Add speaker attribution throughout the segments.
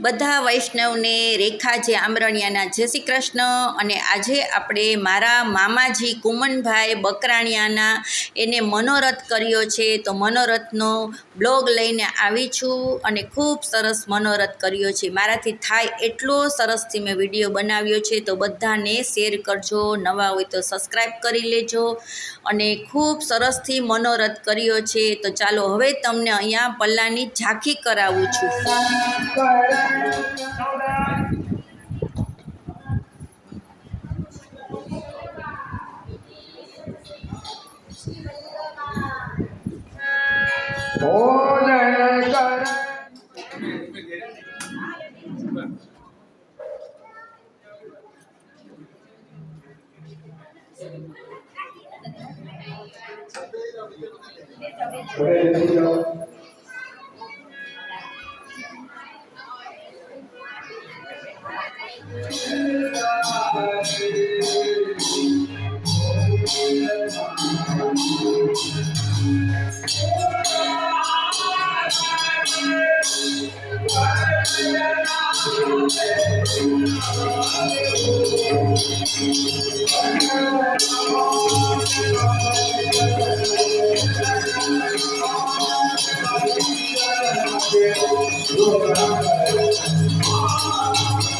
Speaker 1: બધા વૈષ્ણવને રેખા જે આમરણિયાના જય શ્રી કૃષ્ણ અને આજે આપણે મારા મામાજી કુમનભાઈ બકરાણિયાના એને મનોરથ કર્યો છે. તો મનોરથનો બ્લોગ લઈને આવી છું અને ખૂબ સરસ મનોરથ કર્યો છે. મારાથી થાય એટલો સરસથી મેં વીડિયો બનાવ્યો છે. તો બધાને શેર કરજો. નવા હોય તો સબસ્ક્રાઈબ કરી લેજો. અને ખૂબ સરસથી મનોરથ કર્યો છે. તો ચાલો હવે તમને અહીંયા પલ્લાની ઝાંખી કરાવું છું.
Speaker 2: 稍等啊嗯 Oh,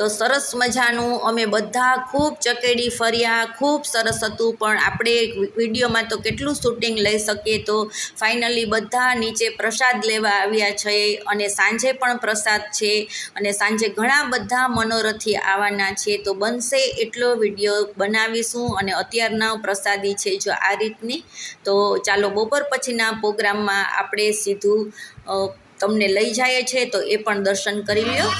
Speaker 1: તો સરસ મજાનું. અમે બધા ખૂબ ચકેડી ફર્યા, ખૂબ સરસ હતું. પણ આપણે વિડીયોમાં તો કેટલું શૂટિંગ લઈ શકીએ તો ફાઇનલી બધા નીચે પ્રસાદ લેવા આવ્યા છે અને સાંજે પણ પ્રસાદ છે અને સાંજે ઘણા બધા મનોરથી આવવાના છે. તો બનશે એટલો વીડિયો બનાવીશું અને અત્યારના પ્રસાદી છે જો આ રીતની. તો ચાલો બપોર પછીના પ્રોગ્રામમાં આપણે સીધું તમને લઈ જાય છે તો એ પણ દર્શન કરી લ્યો.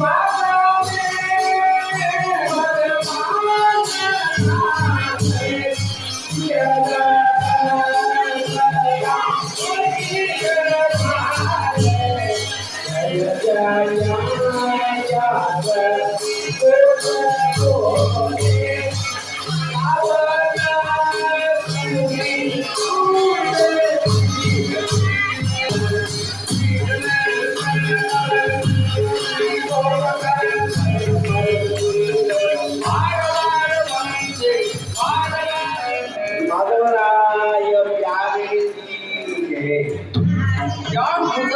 Speaker 3: try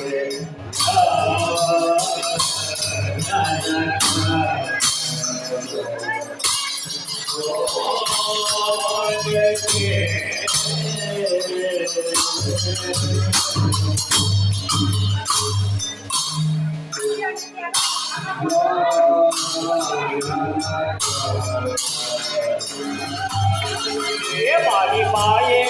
Speaker 3: 哦，把你喃，我。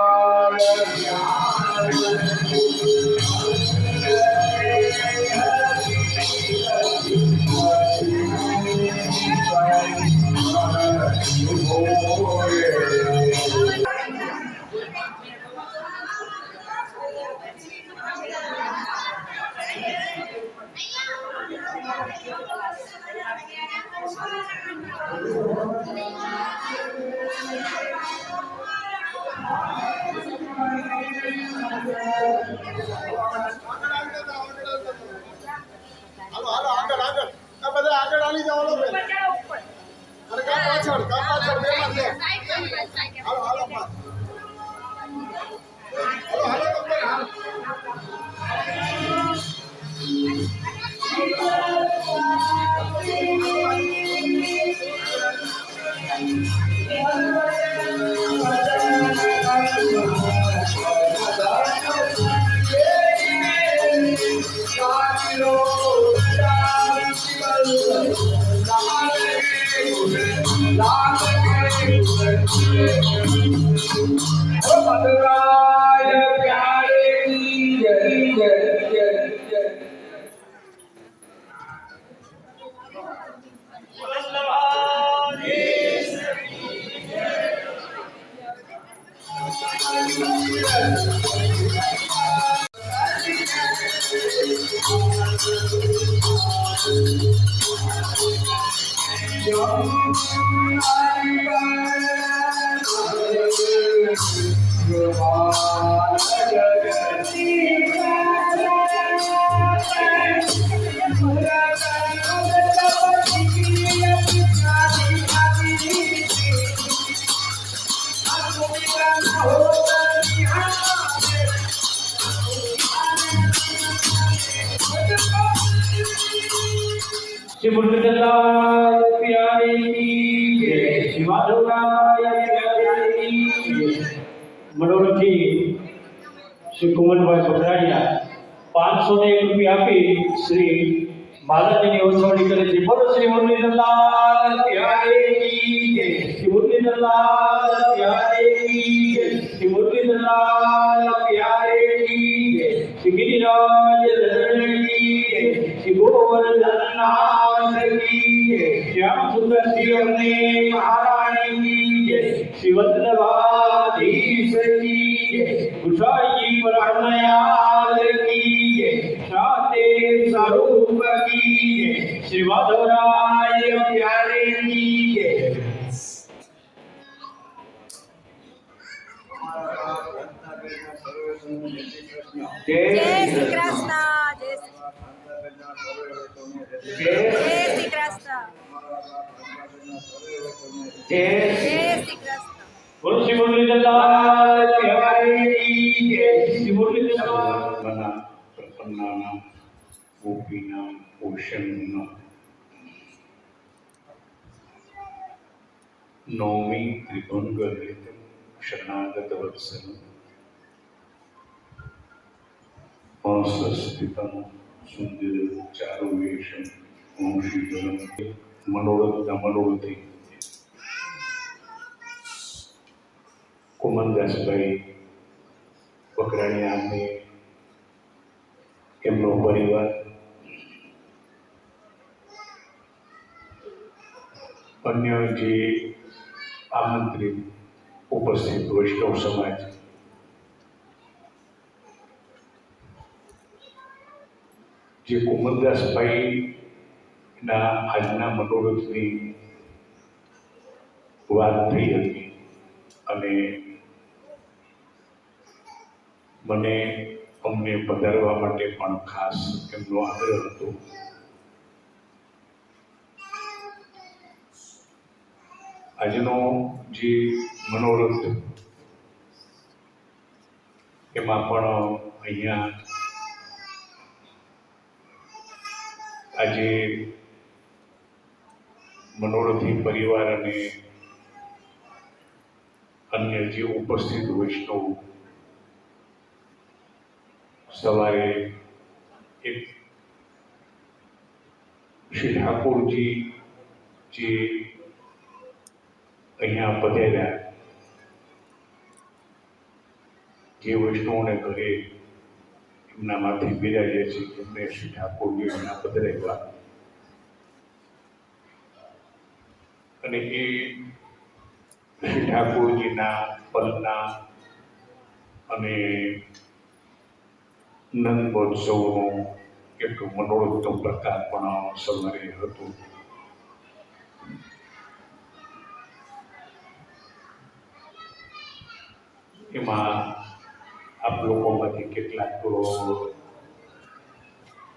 Speaker 3: મુરલીધરલાલ પ્યારી કરે છે. બોલો શ્રી મુરલીધરલાલ પ્યારી જય. શ્રી મુરલીધરલાલ
Speaker 4: बोल श्याम सुंदर शिव ने महारानी की
Speaker 3: जय
Speaker 4: शिवल्लभाधीश की जय
Speaker 3: कुशाई प्राणयाल की जय शाते स्वरूप की जय
Speaker 5: श्री माधवराय प्यारे की जय जय श्री कृष्ण હંસસ્થિતમ સુંદર ચારુવેશમ વંશીધરમ મનોરથ મનોરથી કુમનદાસભાઈ વકરાણીયાને એમનો પરિવાર અન્ય જે આમંત્રિત ઉપસ્થિત વૈષ્ણવ સમાજ જે કુમલદાસભાઈના આજના મનોરથની વાત થઈ હતી અને મને અમને પધારવા માટે પણ ખાસ એમનો આગ્રહ હતો. આજનો જે મનોરથ, એમાં પણ અહીંયા આજે મનોરથી પરિવાર અને અન્ય જે ઉપસ્થિત વૈષ્ણવ સવારે એક શ્રી ઠાકોરજી જે અહીંયા પધેર્યા, જે વૈષ્ણવને ઘરે એમના માથે બિરાજ્યા છે એમને શ્રી ઠાકોરજી એમના પધરાવ્યા અને એ શ્રી ઠાકોરજીના પલના અને નંદ મહોત્સવનો એક મનોરથનો પ્રકાર પણ સવારે હતો. એમાં આપ લોકોમાંથી કેટલાક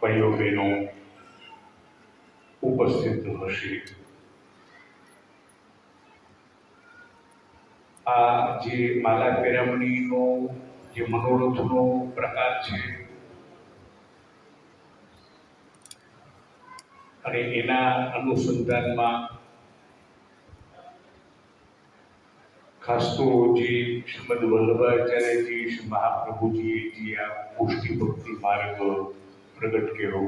Speaker 5: ભાઈઓ બહેનો ઉપસ્થિત હશે. આ જે માલા પેરામણીનો, જે મનોરથનો પ્રકાર છે, અને એના અનુસંધાનમાં ખાસ તો જે શ્રીમદ વલ્લભાચાર્યજી, શ્રી મહાપ્રભુજીએ જે આ પુષ્ટિ ભક્તિ માર્ગ પ્રગટ કર્યો.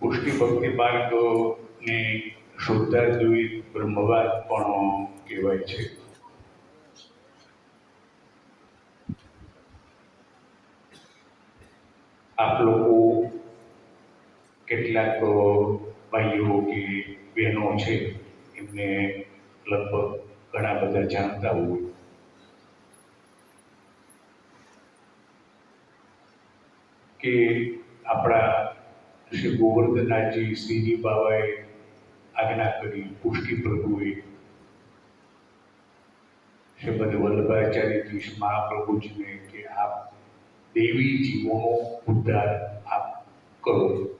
Speaker 5: પુષ્ટિ ભક્તિ માર્ગને શુદ્ધાદ્વૈત બ્રહ્મવાદ પણ કહેવાય છે. આપ લોકો કેટલાક ભાઈઓ કે બહેનો છે, એમને લગભગ ઘણા બધા જાણતા હોય. કે આપણા શ્રી ગોવર્ધનાજી શ્રીજી બાબાએ આજ્ઞા કરી, પુષ્ટિ પ્રભુએ શ્રીમદ વલ્લભાચાર્યજી મહાપ્રભુજીને કે આપ દેવી જીવોનો ઉદ્ધાર આપ કરો.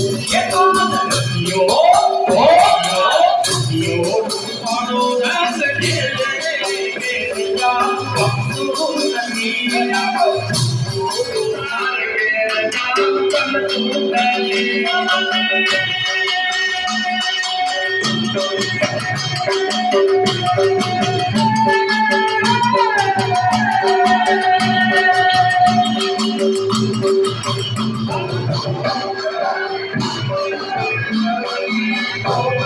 Speaker 2: Oh.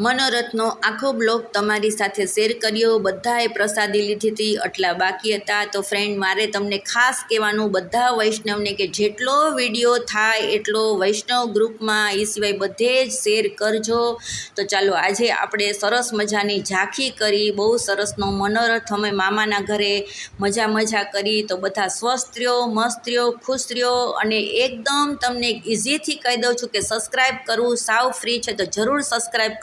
Speaker 1: મનોરથનો આખો બ્લોગ તમારી સાથે શેર કર્યો. બધાએ પ્રસાદી લીધી હતી, એટલા બાકી હતા. તો ફ્રેન્ડ મારે તમને ખાસ કહેવાનું બધા વૈષ્ણવને કે જેટલો વીડિયો થાય, એટલો વૈષ્ણવ ગ્રુપમાં એ સિવાય બધે જ શેર કરજો. તો ચાલો, આજે આપણે સરસ મજાની ઝાંખી કરી. બહુ સરસનો મનોરથ અમે મામાના ઘરે મજા મજા કરી. તો બધા સ્વસ્થ રહ્યો, મસ્ત રહ્યો, ખુશ રહ્યો. અને એકદમ તમને ઇઝીથી કહી દઉં છું કે સબસ્ક્રાઈબ કરવું સાવ ફ્રી છે. તો જરૂર સબસ્ક્રાઈબ